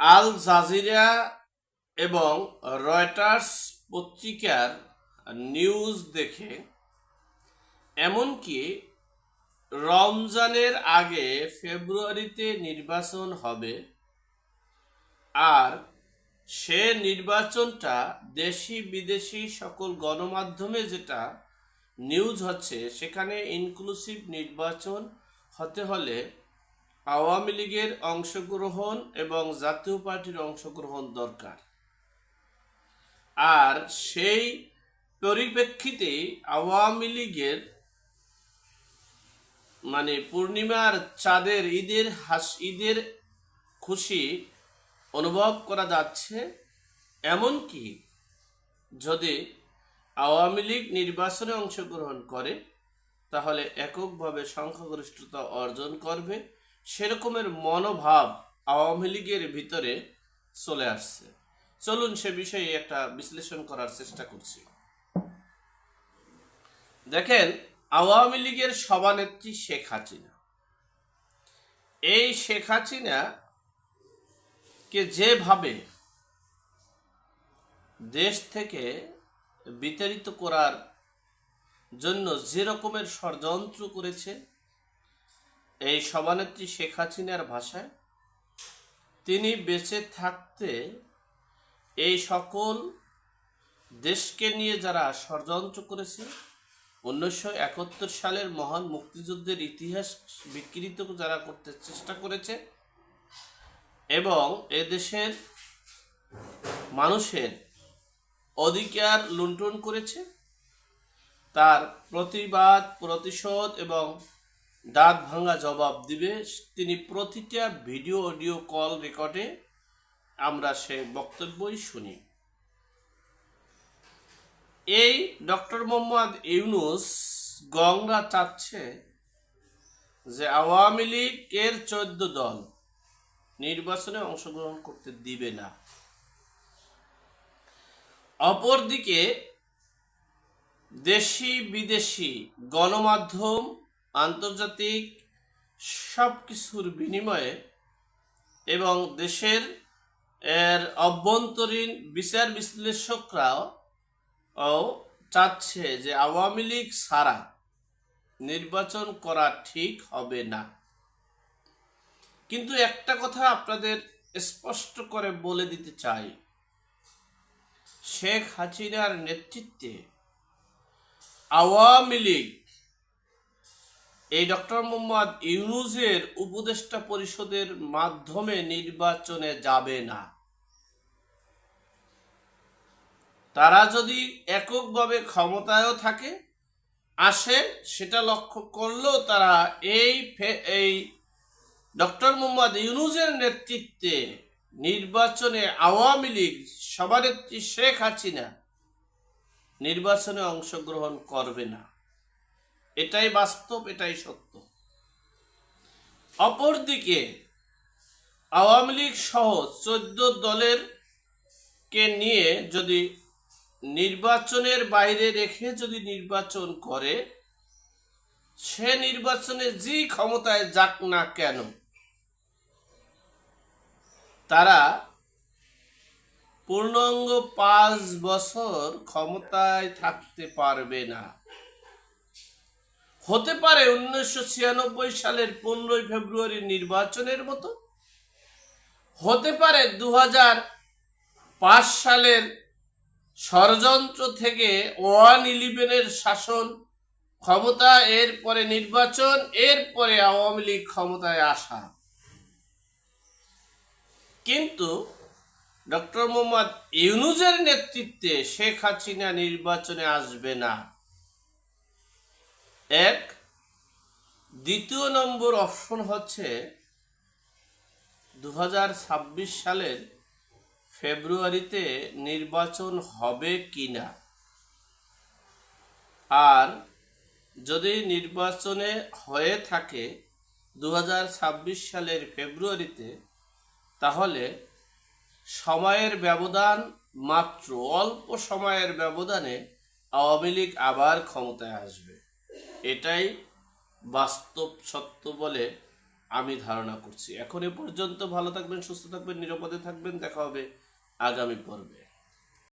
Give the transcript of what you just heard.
আল Jazeera এবং Reuters পত্রিকার news দেখে, এমনকি রমজানের আগে ফেব্রুয়ারিতে নির্বাচন হবে, আর সে নির্বাচনটা দেশি বিদেশি সকল গণমাধ্যমে যেটা নিউজ হচ্ছে, সেখানে ইনক্লুসিভ নির্বাচন হতে হলে আওয়ামী লীগের অংশগ্রহণ এবং জাতীয় পার্টির অংশগ্রহণ দরকার। আর সেই পরিপ্রেক্ষিতে আওয়ামী লীগের মানে পূর্ণিমার চাঁদের ঈদের হাস, ঈদের খুশি অনুভব করা যাচ্ছে, এমনকি যদি আওয়ামী লীগ নির্বাচনে অংশগ্রহণ করে, তাহলে এককভাবে সংখ্যাগরিষ্ঠতা অর্জন করবে। সেরকমের মনোভাব আওয়ামী লীগের ভিতরে চলে আসছে। চলুন সে বিষয়ে একটা বিশ্লেষণ করার চেষ্টা করছি। দেখেন, আওয়ামী লীগের সভানেত্রী শেখ হাসিনা। এই শেখ হাসিনা কে যেভাবে দেশ থেকে বিতাড়িত করার জন্য যে রকমের ষড়যন্ত্র করেছে এই সভানেত্রী শেখ হাসিনার ভাষায়, তিনি বেঁচে থাকতে এই সকল দেশকে নিয়ে যারা ষড়যন্ত্র করেছে, উনিশশো একাত্তর সালের মহান মুক্তিযুদ্ধের ইতিহাস বিকৃত যারা করতে চেষ্টা করেছে এবং এদেশের মানুষের অধিকার লুণ্ঠন করেছে, তার প্রতিবাদ, প্রতিশোধ এবং দাঁত ভাঙা জবাব দিবে। তিনি প্রতিটা ভিডিও, অডিও কল রেকর্ডে আমরা সে বক্তব্যই শুনি। এই ডক্টর মোহাম্মদ ইউনুস গংরা চাচ্ছে যে আওয়ামী লীগের চোদ্দ দল নির্বাচনে অংশগ্রহণ করতে দিবে না। অপরদিকে দেশি বিদেশি গণমাধ্যম আন্তর্জাতিক সব কিছুর বিনিময়ে এবং দেশের এর অভ্যন্তরীণ বিচার বিশ্লেষকরাও চাচ্ছে যে আওয়ামী লীগ ছাড়া নির্বাচন করা ঠিক হবে না। কিন্তু একটা কথা আপনাদের স্পষ্ট করে বলে দিতে চাই। শেখ হাসিনার নেতৃত্বে আওয়ামী লীগ এই ডক্টর মোহাম্মদ ইউনুসের উপদেষ্টা পরিষদের মাধ্যমে নির্বাচনে যাবে না। তারা যদি এককভাবে ক্ষমতায়ও থাকে, আসে, সেটা লক্ষ্য করলেও তারা এই এই ডক্টর মোহাম্মদ ইউনুসের নেতৃত্বে নির্বাচনে আওয়ামী লীগ, সভানেত্রী শেখ হাসিনা নির্বাচনে অংশগ্রহণ করবে না। এটাই বাস্তব, এটাই সত্য। অপরদিকে, আওয়ামী লীগ সহ চোদ্দ দলের কে নিয়ে যদি নির্বাচনের বাইরে রেখে যদি নির্বাচন করে, সে নির্বাচনে যে ক্ষমতায় যাক না কেন, তারা পূর্ণাঙ্গ পাঁচ বছর ক্ষমতায় থাকতে পারবে না। হতে পারে উনিশশো ছিয়ানব্বই সালের পনেরোই ফেব্রুয়ারি নির্বাচনের মতো। হতে পারে দু সালের ষড়যন্ত্র থেকে ওয়ান ইলেভেনের শাসন ক্ষমতা, এরপরে নির্বাচন, এরপরে আওয়ামী লীগ ক্ষমতায় আসা। কিন্তু ডক্টর মোহাম্মদ ইউনুজের নেতৃত্বে শেখ হাসিনা নির্বাচনে আসবে না। এক, দ্বিতীয় নম্বর অপশন হচ্ছে দু হাজার ছাব্বিশ সালের ফেব্রুয়ারিতে নির্বাচন হবে কি না আর যদি নির্বাচনে হয়ে থাকে দু হাজার ছাব্বিশ সালের ফেব্রুয়ারিতে, তাহলে সময়ের ব্যবধান মাত্র অল্প সময়ের ব্যবধানে আওয়ামী লীগ আবার ক্ষমতায় আসবে। এটাই বাস্তব সত্য বলে আমি ধারণা করছি। এখন এ পর্যন্ত ভালো থাকবেন, সুস্থ থাকবেন, নিরাপদে থাকবেন। দেখা হবে আগামী পর্বে।